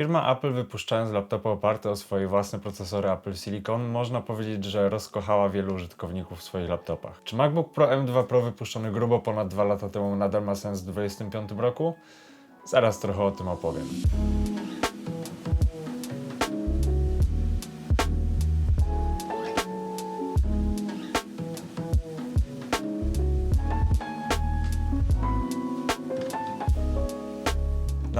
Firma Apple wypuszczając laptopy oparte o swoje własne procesory Apple Silicon, można powiedzieć, że rozkochała wielu użytkowników w swoich laptopach. Czy MacBook Pro M2 Pro wypuszczony grubo ponad 2 lata temu nadal ma sens w 2025 roku? Zaraz trochę o tym opowiem.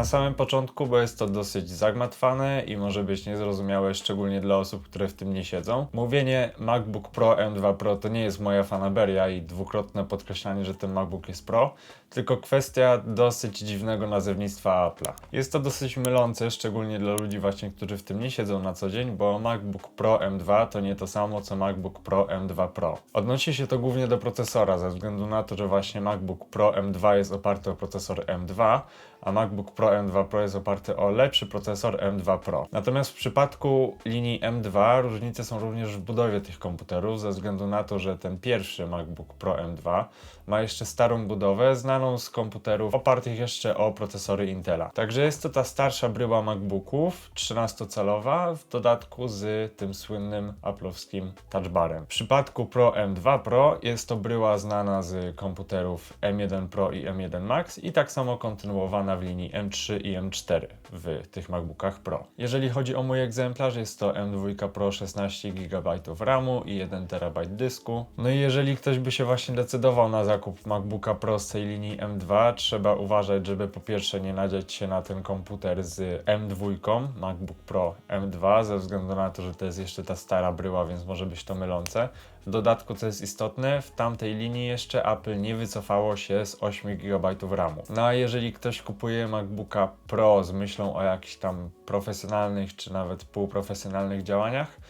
Na samym początku, bo jest to dosyć zagmatwane i może być niezrozumiałe, szczególnie dla osób, które w tym nie siedzą. Mówienie MacBook Pro M2 Pro to nie jest moja fanaberia i dwukrotne podkreślanie, że ten MacBook jest Pro, tylko kwestia dosyć dziwnego nazewnictwa Apple'a. Jest to dosyć mylące, szczególnie dla ludzi właśnie, którzy w tym nie siedzą na co dzień, bo MacBook Pro M2 to nie to samo co MacBook Pro M2 Pro. Odnosi się to głównie do procesora, ze względu na to, że właśnie MacBook Pro M2 jest oparty o procesor M2, a MacBook Pro M2 Pro jest oparty o lepszy procesor M2 Pro. Natomiast w przypadku linii M2 różnice są również w budowie tych komputerów, ze względu na to, że ten pierwszy MacBook Pro M2 ma jeszcze starą budowę, znaną z komputerów opartych jeszcze o procesory Intela. Także jest to ta starsza bryła MacBooków, 13-calowa, w dodatku z tym słynnym aplowskim touchbarem. W przypadku Pro M2 Pro jest to bryła znana z komputerów M1 Pro i M1 Max i tak samo kontynuowana w linii M3 i M4 w tych MacBookach Pro. Jeżeli chodzi o mój egzemplarz, jest to M2 Pro 16 GB RAMu i 1 TB dysku. No i jeżeli ktoś by się właśnie decydował na zakup MacBooka Pro z tej linii M2, trzeba uważać, żeby po pierwsze nie nadziać się na ten komputer z M2, MacBook Pro M2, ze względu na to, że to jest jeszcze ta stara bryła, więc może być to mylące. W dodatku, co jest istotne, w tamtej linii jeszcze Apple nie wycofało się z 8 GB RAMu. No a jeżeli ktoś kupuje MacBooka Pro z myślą o jakichś tam profesjonalnych czy nawet półprofesjonalnych działaniach,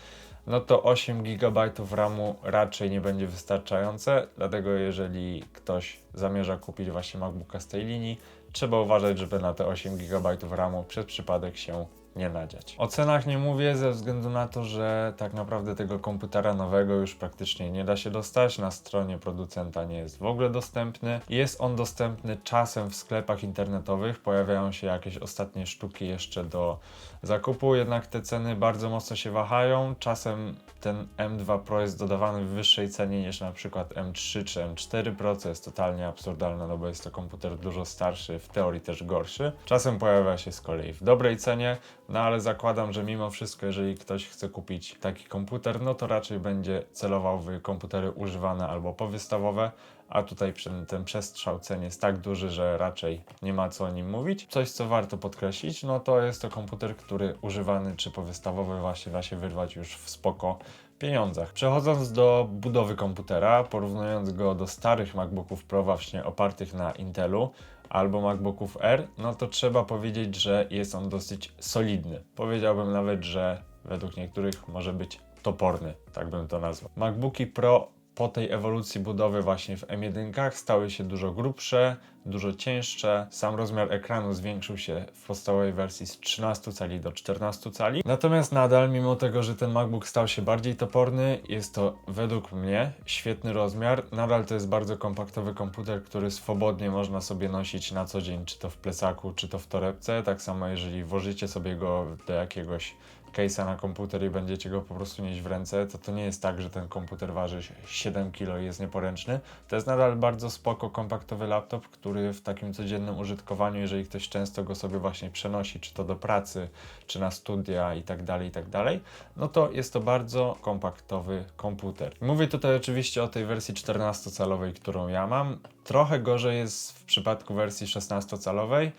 no to 8 GB RAMu raczej nie będzie wystarczające, dlatego jeżeli ktoś zamierza kupić właśnie MacBooka z tej linii, trzeba uważać, żeby na te 8 GB RAMu przez przypadek się nie nadziać. O cenach nie mówię ze względu na to, że tak naprawdę tego komputera nowego już praktycznie nie da się dostać. Na stronie producenta nie jest w ogóle dostępny. Jest on dostępny czasem w sklepach internetowych. Pojawiają się jakieś ostatnie sztuki jeszcze do zakupu, jednak te ceny bardzo mocno się wahają. Czasem ten M2 Pro jest dodawany w wyższej cenie niż na przykład M3 czy M4 Pro, co jest totalnie absurdalne, no bo jest to komputer dużo starszy, w teorii też gorszy. Czasem pojawia się z kolei w dobrej cenie, no ale zakładam, że mimo wszystko, jeżeli ktoś chce kupić taki komputer, no to raczej będzie celował w komputery używane albo powystawowe, a tutaj ten przestrzał cen jest tak duży, że raczej nie ma co o nim mówić. Coś, co warto podkreślić, no to jest to komputer, który używany czy powystawowy właśnie da się wyrwać już w spoko pieniądzach. Przechodząc do budowy komputera, porównując go do starych MacBooków Pro właśnie opartych na Intelu, albo MacBooków R, no to trzeba powiedzieć, że jest on dosyć solidny. Powiedziałbym nawet, że według niektórych może być toporny, tak bym to nazwał. MacBooki Pro po tej ewolucji budowy właśnie w M1 stały się dużo grubsze, dużo cięższe. Sam rozmiar ekranu zwiększył się w podstawowej wersji z 13 cali do 14 cali. Natomiast nadal, mimo tego, że ten MacBook stał się bardziej toporny, jest to według mnie świetny rozmiar. Nadal to jest bardzo kompaktowy komputer, który swobodnie można sobie nosić na co dzień, czy to w plecaku, czy to w torebce. Tak samo jeżeli włożycie sobie go do jakiegoś case'a na komputer i będziecie go po prostu nieść w ręce, to to nie jest tak, że ten komputer waży 7 kg i jest nieporęczny. To jest nadal bardzo spoko, kompaktowy laptop, który w takim codziennym użytkowaniu, jeżeli ktoś często go sobie właśnie przenosi, czy to do pracy, czy na studia i tak dalej, i tak dalej, no to jest to bardzo kompaktowy komputer. Mówię tutaj oczywiście o tej wersji 14-calowej, którą ja mam. Trochę gorzej jest w przypadku wersji 16-calowej,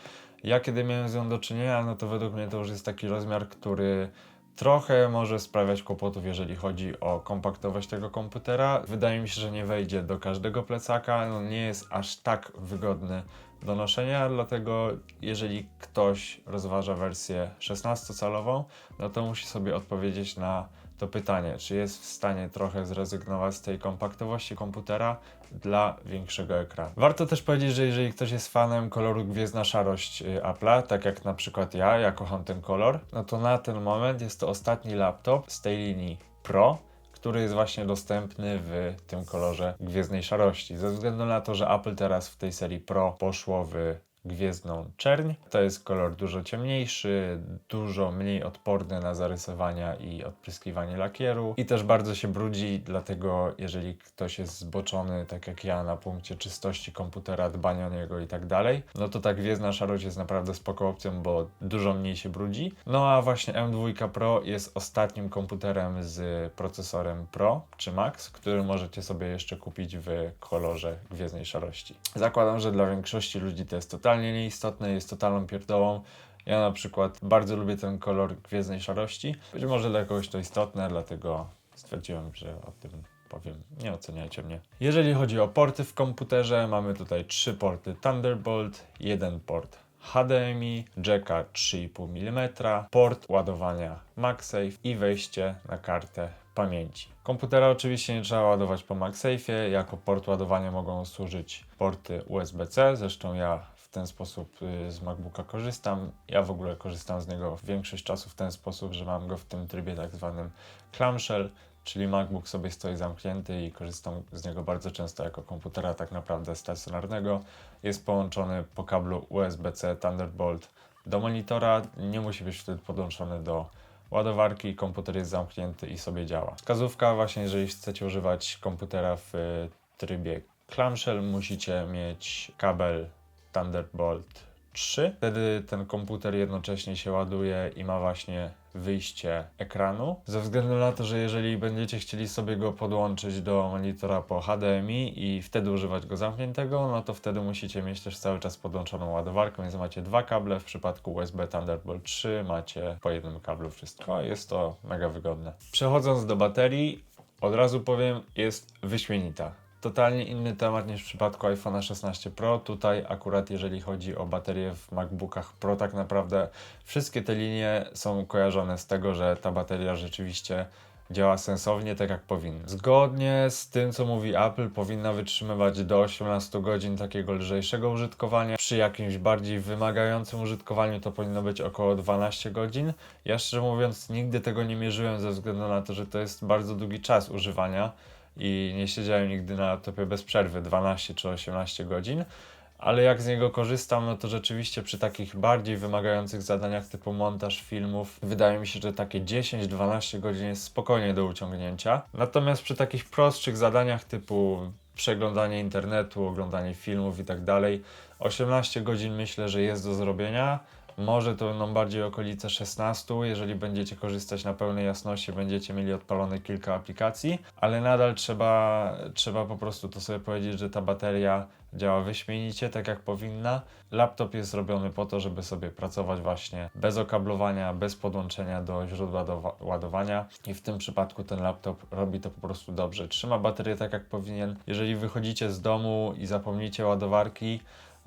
ja kiedy miałem z nią do czynienia, no to według mnie to już jest taki rozmiar, który trochę może sprawiać kłopotów, jeżeli chodzi o kompaktowość tego komputera. Wydaje mi się, że nie wejdzie do każdego plecaka, no nie jest aż tak wygodny do noszenia, dlatego jeżeli ktoś rozważa wersję 16-calową, no to musi sobie odpowiedzieć na to pytanie, czy jest w stanie trochę zrezygnować z tej kompaktowości komputera dla większego ekranu. Warto też powiedzieć, że jeżeli ktoś jest fanem koloru gwiezdna szarość y, Apple'a, tak jak na przykład ja, ja kocham ten kolor, no to na ten moment jest to ostatni laptop z tej linii Pro, który jest właśnie dostępny w tym kolorze gwiezdnej szarości. Ze względu na to, że Apple teraz w tej serii Pro poszło w gwiezdną czerń. To jest kolor dużo ciemniejszy, dużo mniej odporny na zarysowania i odpryskiwanie lakieru i też bardzo się brudzi, dlatego jeżeli ktoś jest zboczony, tak jak ja, na punkcie czystości komputera, dbania o niego i tak dalej, no to ta gwiezdna szarość jest naprawdę spoko opcją, bo dużo mniej się brudzi. No a właśnie M2 Pro jest ostatnim komputerem z procesorem Pro czy Max, który możecie sobie jeszcze kupić w kolorze gwiezdnej szarości. Zakładam, że dla większości ludzi to jest totalnie nieistotne, jest totalną pierdołą. Ja na przykład bardzo lubię ten kolor gwiezdnej szarości. Być może dla kogoś to istotne, dlatego stwierdziłem, że o tym powiem. Nie oceniajcie mnie. Jeżeli chodzi o porty w komputerze, mamy tutaj trzy porty Thunderbolt, jeden port HDMI, jacka 3,5 mm, port ładowania MagSafe i wejście na kartę pamięci. Komputera oczywiście nie trzeba ładować po MagSafe'ie, jako port ładowania mogą służyć porty USB-C, zresztą ja ten sposób y, z MacBooka korzystam. Ja w ogóle korzystam z niego większość czasu w ten sposób, że mam go w tym trybie tak zwanym clamshell, czyli MacBook sobie stoi zamknięty i korzystam z niego bardzo często jako komputera tak naprawdę stacjonarnego. Jest połączony po kablu USB-C Thunderbolt do monitora, nie musi być wtedy podłączony do ładowarki, komputer jest zamknięty i sobie działa. Wskazówka właśnie, jeżeli chcecie używać komputera w y, trybie clamshell, musicie mieć kabel Thunderbolt 3. Wtedy ten komputer jednocześnie się ładuje i ma właśnie wyjście ekranu. Ze względu na to, że jeżeli będziecie chcieli sobie go podłączyć do monitora po HDMI i wtedy używać go zamkniętego, no to wtedy musicie mieć też cały czas podłączoną ładowarkę, więc macie dwa kable. W przypadku USB Thunderbolt 3 macie po jednym kablu wszystko. Jest to mega wygodne. Przechodząc do baterii, od razu powiem, jest wyśmienita totalnie inny temat niż w przypadku iPhone'a 16 Pro. Tutaj akurat jeżeli chodzi o baterię w MacBookach Pro, tak naprawdę wszystkie te linie są kojarzone z tego, że ta bateria rzeczywiście działa sensownie, tak jak powinna. Zgodnie z tym, co mówi Apple, powinna wytrzymywać do 18 godzin takiego lżejszego użytkowania. Przy jakimś bardziej wymagającym użytkowaniu to powinno być około 12 godzin. Ja szczerze mówiąc nigdy tego nie mierzyłem ze względu na to, że to jest bardzo długi czas używania i nie siedziałem nigdy na laptopie bez przerwy 12 czy 18 godzin, ale jak z niego korzystam, no to rzeczywiście przy takich bardziej wymagających zadaniach typu montaż filmów, wydaje mi się, że takie 10-12 godzin jest spokojnie do uciągnięcia. Natomiast przy takich prostszych zadaniach typu przeglądanie internetu, oglądanie filmów i tak dalej, 18 godzin myślę, że jest do zrobienia. Może to będą bardziej okolice 16, jeżeli będziecie korzystać na pełnej jasności, będziecie mieli odpalone kilka aplikacji, ale nadal trzeba, trzeba po prostu to sobie powiedzieć, że ta bateria działa wyśmienicie, tak jak powinna. Laptop jest zrobiony po to, żeby sobie pracować właśnie bez okablowania, bez podłączenia do źródła do ładowania i w tym przypadku ten laptop robi to po prostu dobrze. Trzyma baterię tak jak powinien. Jeżeli wychodzicie z domu i zapomnicie ładowarki,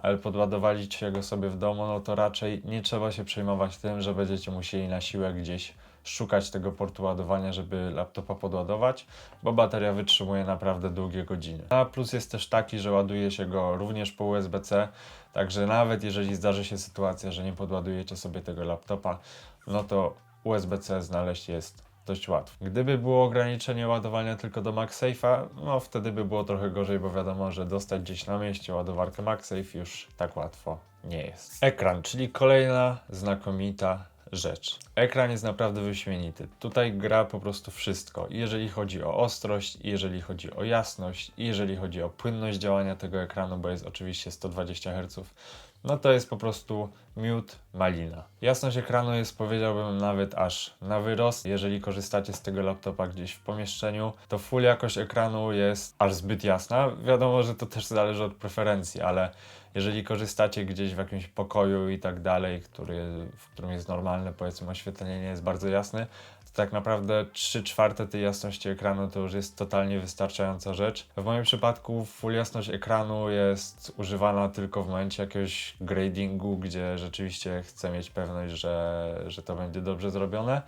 ale podładowaliście go sobie w domu, no to raczej nie trzeba się przejmować tym, że będziecie musieli na siłę gdzieś szukać tego portu ładowania, żeby laptopa podładować, bo bateria wytrzymuje naprawdę długie godziny. A plus jest też taki, że ładuje się go również po USB-C, także nawet jeżeli zdarzy się sytuacja, że nie podładujecie sobie tego laptopa, no to USB-C znaleźć jest dość łatwo. Gdyby było ograniczenie ładowania tylko do MagSafe'a, no wtedy by było trochę gorzej, bo wiadomo, że dostać gdzieś na mieście ładowarkę MagSafe już tak łatwo nie jest. Ekran, czyli kolejna znakomita rzecz. Ekran jest naprawdę wyśmienity. Tutaj gra po prostu wszystko. Jeżeli chodzi o ostrość, jeżeli chodzi o jasność, jeżeli chodzi o płynność działania tego ekranu, bo jest oczywiście 120 Hz, no to jest po prostu miód, malina. Jasność ekranu jest powiedziałbym nawet aż na wyrost. Jeżeli korzystacie z tego laptopa gdzieś w pomieszczeniu, to full jakość ekranu jest aż zbyt jasna. Wiadomo, że to też zależy od preferencji, ale jeżeli korzystacie gdzieś w jakimś pokoju i tak dalej, który, w którym jest normalne powiedzmy oświetlenie, nie jest bardzo jasny, tak naprawdę 3 czwarte tej jasności ekranu to już jest totalnie wystarczająca rzecz. W moim przypadku full jasność ekranu jest używana tylko w momencie jakiegoś gradingu, gdzie rzeczywiście chcę mieć pewność, że, że to będzie dobrze zrobione.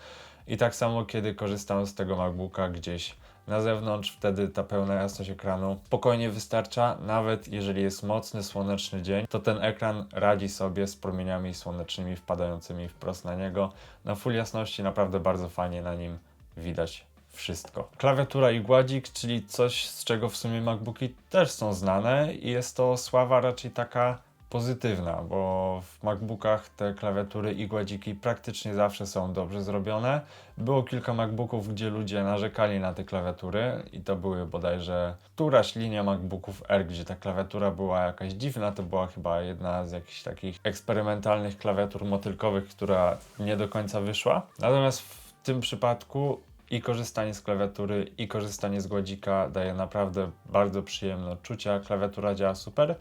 I tak samo kiedy korzystam z tego MacBooka gdzieś na zewnątrz, wtedy ta pełna jasność ekranu spokojnie wystarcza. Nawet jeżeli jest mocny, słoneczny dzień, to ten ekran radzi sobie z promieniami słonecznymi wpadającymi wprost na niego. Na full jasności naprawdę bardzo fajnie na nim widać wszystko. Klawiatura i gładzik, czyli coś, z czego w sumie MacBooki też są znane i jest to sława raczej taka pozytywna, bo w MacBookach te klawiatury i gładziki praktycznie zawsze są dobrze zrobione. Było kilka MacBooków, gdzie ludzie narzekali na te klawiatury i to były bodajże któraś linia MacBooków R, gdzie ta klawiatura była jakaś dziwna. To była chyba jedna z jakichś takich eksperymentalnych klawiatur motylkowych, która nie do końca wyszła. Natomiast w tym przypadku i korzystanie z klawiatury, i korzystanie z gładzika daje naprawdę bardzo przyjemne odczucia. Klawiatura działa super,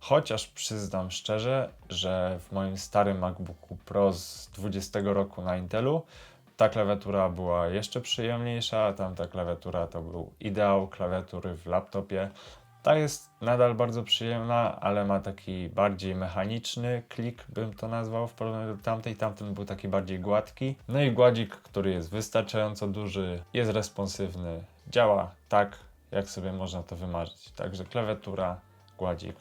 chociaż przyznam szczerze, że w moim starym MacBooku Pro z 20 roku na Intelu ta klawiatura była jeszcze przyjemniejsza, tamta klawiatura to był ideał klawiatury w laptopie. Ta jest nadal bardzo przyjemna, ale ma taki bardziej mechaniczny klik, bym to nazwał, w porównaniu do tamtej. Tamten był taki bardziej gładki. No i gładzik, który jest wystarczająco duży, jest responsywny, działa tak, jak sobie można to wymarzyć. Także klawiatura, gładzik,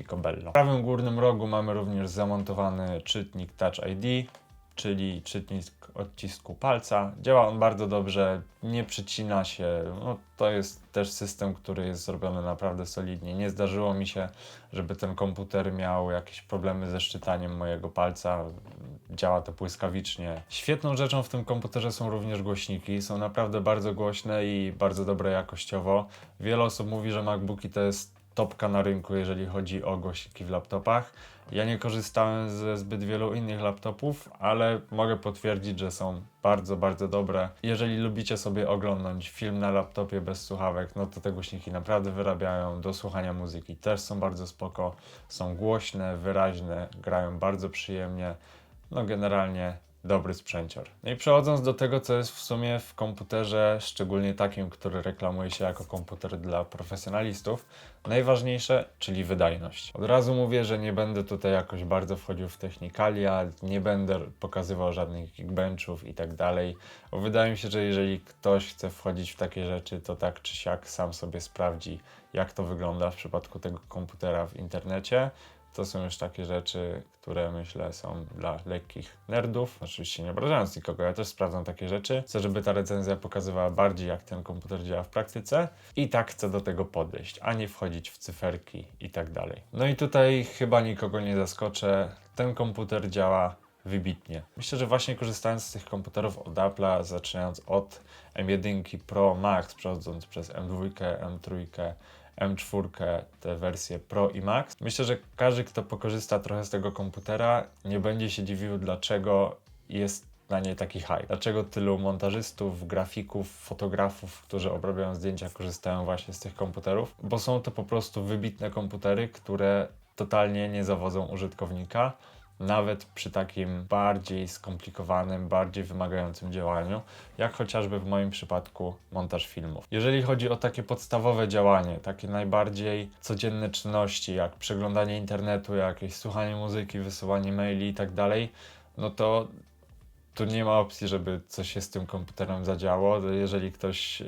picobello. W prawym górnym rogu mamy również zamontowany czytnik Touch ID, czyli czytnik odcisku palca. Działa on bardzo dobrze, nie przycina się. No, to jest też system, który jest zrobiony naprawdę solidnie. Nie zdarzyło mi się, żeby ten komputer miał jakieś problemy ze szczytaniem mojego palca. Działa to błyskawicznie. Świetną rzeczą w tym komputerze są również głośniki. Są naprawdę bardzo głośne i bardzo dobre jakościowo. Wiele osób mówi, że MacBooki to jest topka na rynku, jeżeli chodzi o głośniki w laptopach. Ja nie korzystałem ze zbyt wielu innych laptopów, ale mogę potwierdzić, że są bardzo, bardzo dobre. Jeżeli lubicie sobie oglądać film na laptopie bez słuchawek, no to te głośniki naprawdę wyrabiają. Do słuchania muzyki też są bardzo spoko. Są głośne, wyraźne, grają bardzo przyjemnie. No generalnie dobry sprzęcior. No i przechodząc do tego, co jest w sumie w komputerze, szczególnie takim, który reklamuje się jako komputer dla profesjonalistów, najważniejsze, czyli wydajność. Od razu mówię, że nie będę tutaj jakoś bardzo wchodził w technikalia, nie będę pokazywał żadnych geekbenchów i tak dalej. Wydaje mi się, że jeżeli ktoś chce wchodzić w takie rzeczy, to tak czy siak sam sobie sprawdzi, jak to wygląda w przypadku tego komputera w internecie to są już takie rzeczy, które myślę są dla lekkich nerdów. Oczywiście nie obrażając nikogo, ja też sprawdzam takie rzeczy. Chcę, żeby ta recenzja pokazywała bardziej, jak ten komputer działa w praktyce i tak chcę do tego podejść, a nie wchodzić w cyferki i tak dalej. No i tutaj chyba nikogo nie zaskoczę. Ten komputer działa wybitnie. Myślę, że właśnie korzystając z tych komputerów od Apple'a, zaczynając od M1 Pro Max, przechodząc przez M2, M3, M4, te wersje Pro i Max. Myślę, że każdy, kto pokorzysta trochę z tego komputera, nie będzie się dziwił, dlaczego jest na niej taki hype. Dlaczego tylu montażystów, grafików, fotografów, którzy obrabiają zdjęcia, korzystają właśnie z tych komputerów? Bo są to po prostu wybitne komputery, które totalnie nie zawodzą użytkownika nawet przy takim bardziej skomplikowanym, bardziej wymagającym działaniu, jak chociażby w moim przypadku montaż filmów. Jeżeli chodzi o takie podstawowe działanie, takie najbardziej codzienne czynności, jak przeglądanie internetu, jakieś słuchanie muzyki, wysyłanie maili i tak no to tu nie ma opcji, żeby coś się z tym komputerem zadziało. Jeżeli ktoś y,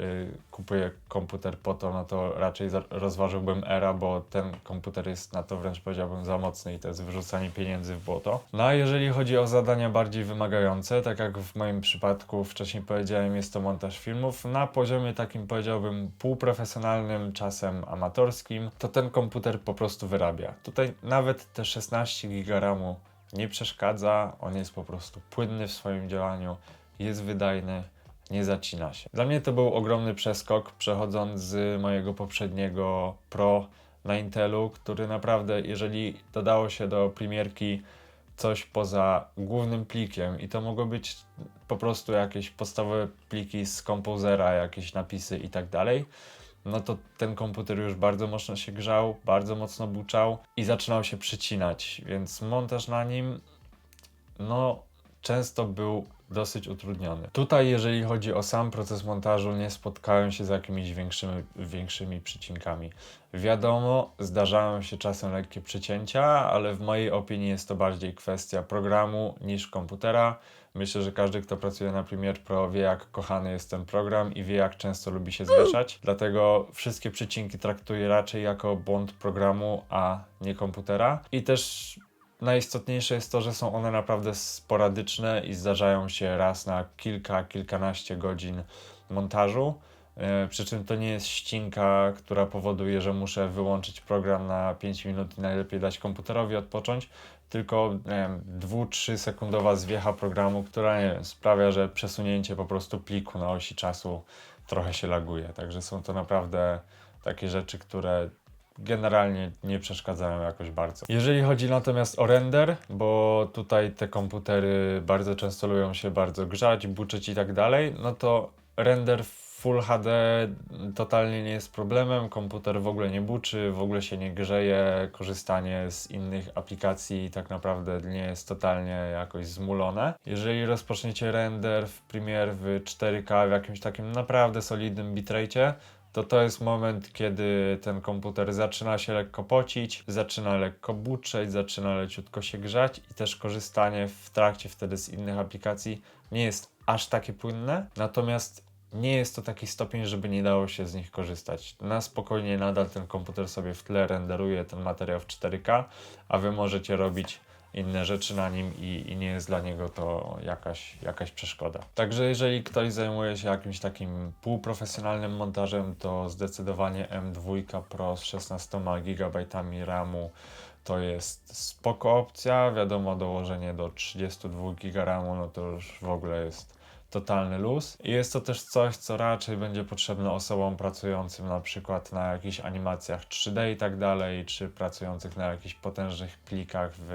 kupuje komputer po to, no to raczej rozważyłbym ERA, bo ten komputer jest na to wręcz powiedziałbym za mocny i to jest wyrzucanie pieniędzy w błoto. No a jeżeli chodzi o zadania bardziej wymagające, tak jak w moim przypadku wcześniej powiedziałem, jest to montaż filmów na poziomie takim powiedziałbym półprofesjonalnym, czasem amatorskim, to ten komputer po prostu wyrabia. Tutaj nawet te 16 GB RAMu nie przeszkadza, on jest po prostu płynny w swoim działaniu, jest wydajny, nie zacina się. Dla mnie to był ogromny przeskok, przechodząc z mojego poprzedniego Pro na Intelu, który naprawdę, jeżeli dodało się do premierki coś poza głównym plikiem i to mogło być po prostu jakieś podstawowe pliki z kompozera, jakieś napisy i tak dalej, no to ten komputer już bardzo mocno się grzał, bardzo mocno buczał i zaczynał się przycinać, więc montaż na nim, no często był dosyć utrudniony. Tutaj, jeżeli chodzi o sam proces montażu, nie spotkałem się z jakimiś większymi, większymi przycinkami. Wiadomo, zdarzają się czasem lekkie przycięcia, ale w mojej opinii jest to bardziej kwestia programu niż komputera. Myślę, że każdy, kto pracuje na Premiere Pro wie, jak kochany jest ten program i wie, jak często lubi się zwieszać. Dlatego wszystkie przycinki traktuję raczej jako błąd programu, a nie komputera. I też najistotniejsze jest to, że są one naprawdę sporadyczne i zdarzają się raz na kilka, kilkanaście godzin montażu. E, Przy czym to nie jest ścinka, która powoduje, że muszę wyłączyć program na 5 minut i najlepiej dać komputerowi odpocząć, tylko nie wiem, 2-3 sekundowa zwiecha programu, która wiem, sprawia, że przesunięcie po prostu pliku na osi czasu trochę się laguje. Także są to naprawdę takie rzeczy, które generalnie nie przeszkadzają jakoś bardzo. Jeżeli chodzi natomiast o render, bo tutaj te komputery bardzo często lubią się bardzo grzać, buczyć i tak dalej, no to render Full HD totalnie nie jest problemem, komputer w ogóle nie buczy, w ogóle się nie grzeje, korzystanie z innych aplikacji tak naprawdę nie jest totalnie jakoś zmulone. Jeżeli rozpoczniecie render w Premiere w 4K w jakimś takim naprawdę solidnym bitrate'cie, to to jest moment, kiedy ten komputer zaczyna się lekko pocić, zaczyna lekko buczeć, zaczyna leciutko się grzać i też korzystanie w trakcie wtedy z innych aplikacji nie jest aż takie płynne, natomiast nie jest to taki stopień, żeby nie dało się z nich korzystać. Na spokojnie nadal ten komputer sobie w tle renderuje ten materiał w 4K, a wy możecie robić inne rzeczy na nim i, i nie jest dla niego to jakaś, jakaś przeszkoda. Także jeżeli ktoś zajmuje się jakimś takim półprofesjonalnym montażem, to zdecydowanie M2 Pro z 16 GB RAMu to jest spoko opcja. Wiadomo, dołożenie do 32 GB RAMu, no to już w ogóle jest totalny luz. I jest to też coś, co raczej będzie potrzebne osobom pracującym na przykład na jakichś animacjach 3D i tak dalej, czy pracujących na jakichś potężnych plikach w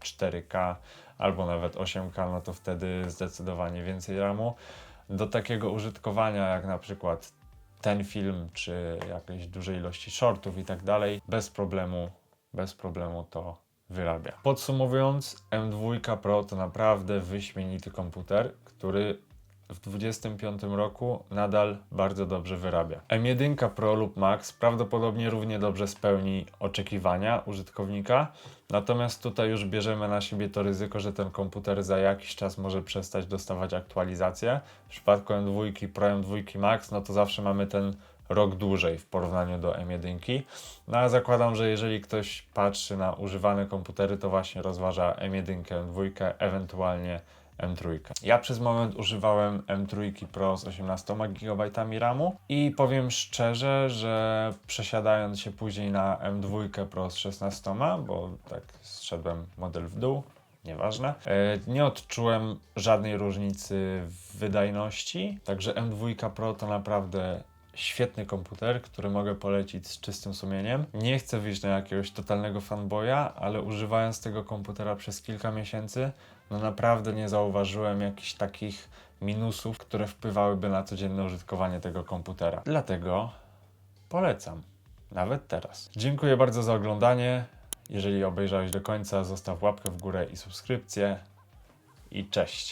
4K albo nawet 8K, no to wtedy zdecydowanie więcej RAMu. Do takiego użytkowania jak na przykład ten film, czy jakiejś dużej ilości shortów i tak dalej, bez problemu, bez problemu to wyrabia. Podsumowując, M2 Pro to naprawdę wyśmienity komputer, który w 2025 roku nadal bardzo dobrze wyrabia. M1 Pro lub Max prawdopodobnie równie dobrze spełni oczekiwania użytkownika, natomiast tutaj już bierzemy na siebie to ryzyko, że ten komputer za jakiś czas może przestać dostawać aktualizacje. W przypadku M2 Pro, M2 Max, no to zawsze mamy ten rok dłużej w porównaniu do M1. No a zakładam, że jeżeli ktoś patrzy na używane komputery, to właśnie rozważa M1, M2, ewentualnie M3. Ja przez moment używałem M3 Pro z 18 GB RAMu i powiem szczerze, że przesiadając się później na M2 Pro z 16, bo tak zszedłem model w dół, nieważne. E, Nie odczułem żadnej różnicy w wydajności, także M2 Pro to naprawdę świetny komputer, który mogę polecić z czystym sumieniem. Nie chcę wyjść na jakiegoś totalnego fanboya, ale używając tego komputera przez kilka miesięcy, no naprawdę nie zauważyłem jakichś takich minusów, które wpływałyby na codzienne użytkowanie tego komputera. Dlatego polecam. Nawet teraz. Dziękuję bardzo za oglądanie. Jeżeli obejrzałeś do końca, zostaw łapkę w górę i subskrypcję. I cześć.